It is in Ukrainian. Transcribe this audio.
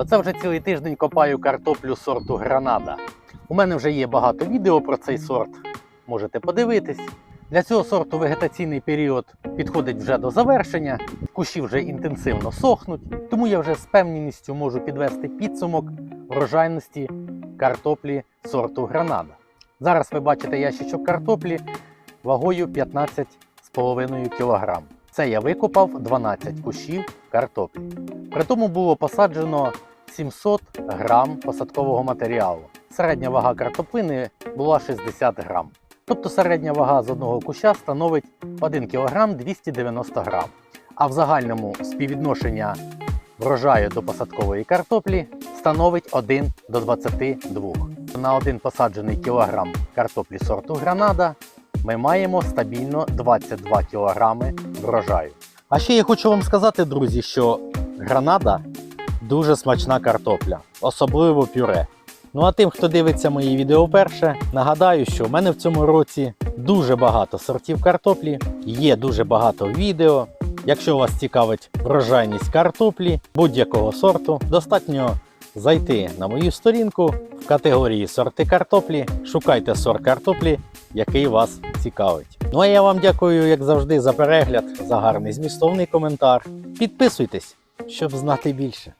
Оце вже цілий тиждень копаю картоплю сорту Гранада. У мене вже є багато відео про цей сорт. Можете подивитись. Для цього сорту вегетаційний період підходить вже до завершення, кущі вже інтенсивно сохнуть, тому я вже з певністю можу підвести підсумок врожайності картоплі сорту Гранада. Зараз ви бачите ящичок картоплі вагою 15,5 кг. Це я викопав 12 кущів картоплі. При тому було посаджено 700 грам посадкового матеріалу. Середня вага картоплини була 60 грам. Тобто середня вага з одного куща становить 1 кг 290 грам. А в загальному співвідношення врожаю до посадкової картоплі становить 1 до 22. На один посаджений кілограм картоплі сорту Гранада ми маємо стабільно 22 кг врожаю. А ще я хочу вам сказати, друзі, що гранада дуже смачна картопля, особливо пюре. Ну а тим, хто дивиться мої відео вперше, нагадаю, що в мене в цьому році дуже багато сортів картоплі, є дуже багато відео. Якщо вас цікавить врожайність картоплі будь-якого сорту, достатньо зайти на мою сторінку в категорії сорти картоплі, шукайте сорт картоплі, який вас цікавить. Ну а я вам дякую, як завжди, за перегляд, за гарний змістовний коментар. Підписуйтесь, щоб знати більше.